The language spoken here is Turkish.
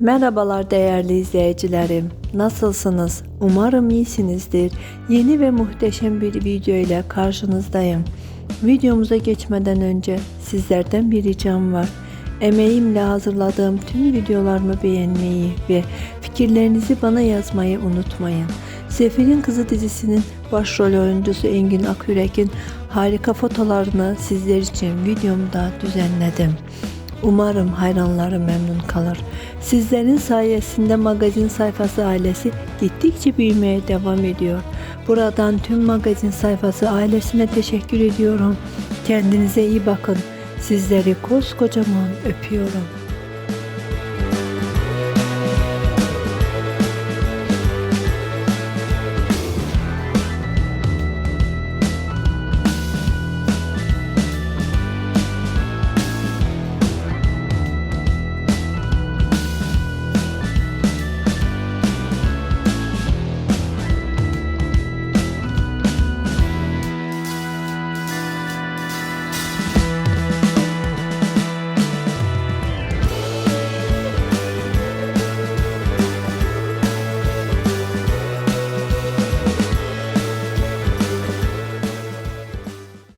Merhabalar değerli izleyicilerim. Nasılsınız? Umarım iyisinizdir. Yeni ve muhteşem bir video ile karşınızdayım. Videomuza geçmeden önce sizlerden bir ricam var. Emeğimle hazırladığım tüm videolarımı beğenmeyi ve fikirlerinizi bana yazmayı unutmayın. Sefil'in Kızı dizisinin başrol oyuncusu Engin Akyürek'in harika fotolarını sizler için videomda düzenledim. Umarım hayranlarım memnun kalır. Sizlerin sayesinde magazin sayfası ailesi gittikçe büyümeye devam ediyor. Buradan tüm magazin sayfası ailesine teşekkür ediyorum. Kendinize iyi bakın. Sizleri koskocaman öpüyorum.